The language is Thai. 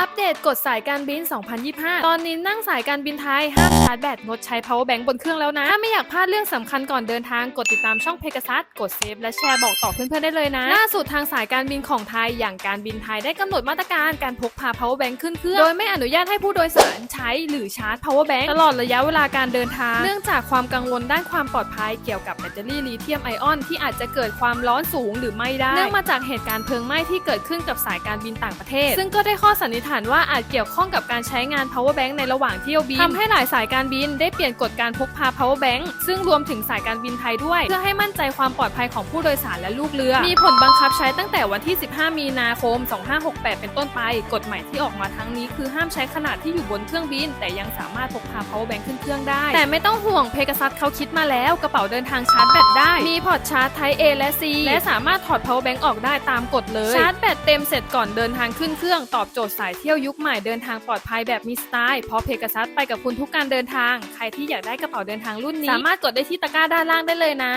อัปเดตกฎสายการบิน 2025 ตอนนี้นั่งสายการบินไทย ห้ามชาร์จแบตงดใช้ power bank บนเครื่องแล้วนะ ถ้าไม่อยากพลาดเรื่องสำคัญก่อนเดินทางกดติดตามช่องเพกซัสกดเซฟและแชร์บอกต่อเพื่อนๆได้เลยนะ ล่าสุดทางสายการบินของไทย อย่างการบินไทยได้กำหนดมาตรการการพกพา power bank ขึ้นเครื่อง โดยไม่อนุญาตให้ผู้โดยสารใช้หรือชาร์จ power bank ตลอดระยะเวลาการเดินทาง เนื่องจากความกังวลด้านความปลอดภัยเกี่ยวกับแบตเตอรี่ลิเธียมไอออนที่อาจจะเกิดความร้อนสูงหรือไม่ได้ เนื่องมาจากเหตุการณ์เพลิงไหม้ที่เกิดขึ้นกับสายการบินต่างประเทศ ซึ่งก็ได้ข้อสันนิษฐานว่าอาจเกี่ยวข้องกับการใช้งาน power bank ในระหว่างเที่ยวบินทำให้หลายสายการบินได้เปลี่ยนกฎการพกพา power bank ซึ่งรวมถึงสายการบินไทยด้วย เพื่อให้มั่นใจความปลอดภัยของผู้โดยสารและลูกเรือ มีผลบังคับใช้ตั้งแต่วันที่ 15 มีนาคม 2568 เป็นต้นไป กฎใหม่ที่ออกมาทั้งนี้ คือห้ามใช้ขนาดที่อยู่บนเครื่องบิน แต่ยังสามารถพกพา power bank ขึ้นเครื่องได้ แต่ไม่ต้องห่วงเพกซัสเขาคิดมาแล้ว กระเป๋าเดินทางชาร์จแบตได้ มีพอร์ตชาร์จ Type A และ C และสามารถถอด power bank ออกได้ตามกฎเลย ชาร์จแบตเต็มเสร็จก่อนเดินทางขึ้นเครื่องตอบโจทย์สายเที่ยวยุคใหม่เดินทางปลอดภัยแบบมีสไตล์เพราะเพกซัสไปกับคุณทุกการเดินทาง ใครที่อยากได้กระเป๋าเดินทางรุ่นนี้ สามารถกดได้ที่ตะกร้าด้านล่างได้เลยนะ